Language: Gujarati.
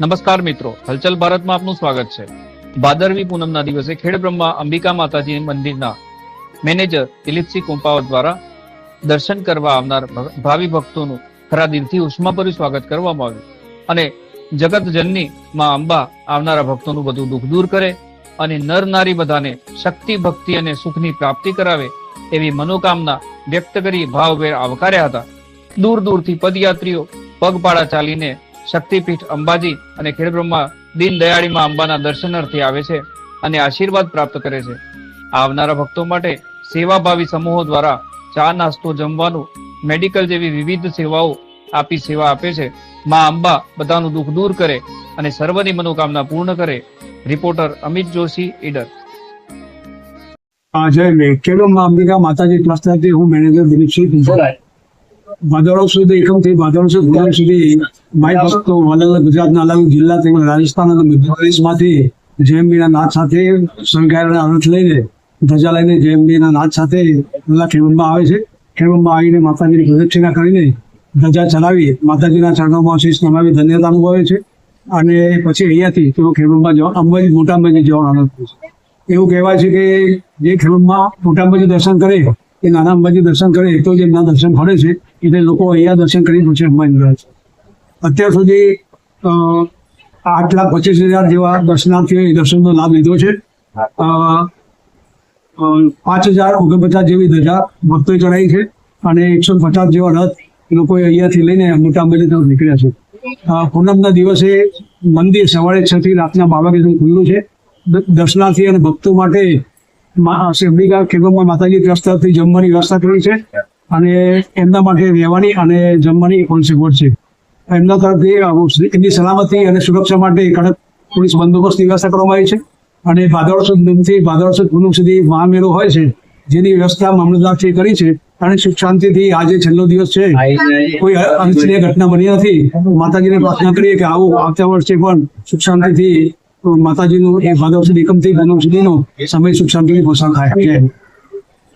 નમસ્કાર મિત્રો, હલચલ ભારતમાં આપનું સ્વાગત છે. ભાદરવી પૂનમના દિવસે ખેડબ્રહ્મા અંબિકા માતાજી મંદિરના મેનેજર દિલીપસિંહ કુંપાવત દ્વારા દર્શન કરવા આવનાર ભાવિ ભક્તોનું ખરા દિલથી ઉષ્માભર્યું સ્વાગત કરવામાં આવ્યું. અને જગત જનની માં અંબા આવનારા ભક્તોનું બધું દુઃખ દૂર કરે અને નર નારી બધાને શક્તિ, ભક્તિ અને સુખની પ્રાપ્તિ કરાવે એવી મનોકામના વ્યક્ત કરી ભાવભેર આવકાર્યા હતા. દૂર દૂરથી પદયાત્રીઓ પગપાળા ચાલીને શક્તિપીઠ અંબાજી અને ખેડબ્રહ્મા દીન દયાળીમાં અંબાના દર્શનાર્થે આવે છે અને આશીર્વાદ પ્રાપ્ત કરે છે. આવનારા ભક્તો માટે સેવાભાવી સમૂહો દ્વારા ચા નાસ્તો જમવાનું, મેડિકલ જેવી વિવિધ સેવાઓ આપી સેવા આપે છે. માં અંબા બધાનું દુઃખ દૂર કરે અને સર્વની મનોકામના પૂર્ણ કરે. રિપોર્ટર અમિત જોશી, ઈડર. આજે વેકેલોમાં અંબિકા માતાજી ટ્રસ્ટ હું મેનેજર દિલીપસિંહ પિંપરાય ભાદરો સુધી એકમથી ભાદરો સુધી ભૂલ સુધી માય ભક્તો અલગ ગુજરાતના અલગ જિલ્લા તેમજ રાજસ્થાન અને મધ્યપ્રદેશમાંથી જયંબીના નાથ સાથે સંકળાયેલા અનંત લઈને ધજા લઈને જયંબીના નાથ સાથે બધા ખેડૂતમાં આવે છે. ખેડૂતમાં આવીને માતાજીની પ્રદક્ષિણા કરીને ધજા ચલાવી માતાજીના ચરણોમાં શીશ નમાવી ધન્યતા અનુભવે છે. અને પછી અહીંયાથી તેઓ ખેડૂતમાં જવા અંબાજી મોટા અંબાજી જવાનો આનંદ છે. એવું કહેવાય છે કે જે ખેડૂતમાં મોટા અંબાજી દર્શન કરે એ નાના અંબાજી દર્શન કરે તો જ એમના દર્શન ફરે છે એટલે લોકો અહીંયા દર્શન કરી પછી અંબાજી જાય છે અત્યાર સુધી આઠ લાખ પચીસ હજાર જેવા દર્શનાર્થીઓએ દર્શનનો લાભ લીધો છે. પાંચ હજાર ઓગણપચાસ જેવી ધજા ભક્તોએ ચડાવી છે અને એકસો પચાસ જેવા રથ લોકોએ અહીંયાથી લઈને મોટા અંબાજી તરફ નીકળ્યા છે. પૂનમના દિવસે મંદિર સવારે છ રાતના બાર ખુલ્લું છે. દર્શનાર્થી અને ભક્તો માટે મા- અંબિકા ખેડૂતમાં માતાજી ટ્રસ્ટ જમવાની વ્યવસ્થા કરી છે. અને એમના માટે રહેવાની અને જમવાની પણ સગવડ છે. એમના તરફથી એમની સલામતી અને સુરક્ષા માટે કડક પોલીસ બંદોબસ્તની વ્યવસ્થા કરવામાં આવી છે. અને ભાદરવા સુદ નમથી સુદ પૂનમ સુધી મહામેળો હોય છે જેની વ્યવસ્થા મામલતદારશ્રીએ કરી છે. અને સુખ શાંતિથી આજે છેલ્લો દિવસ છે. કોઈ અનિચ્છનીય ઘટના બની નથી. માતાજીને પ્રાર્થના કરીએ કે આવું આવતા વર્ષે પણ સુખ શાંતિથી માતાજીનું એ સુદ એકમથી પૂનમ સુધીનો સમય સુખ શાંતિની થાય જય હિન્દ.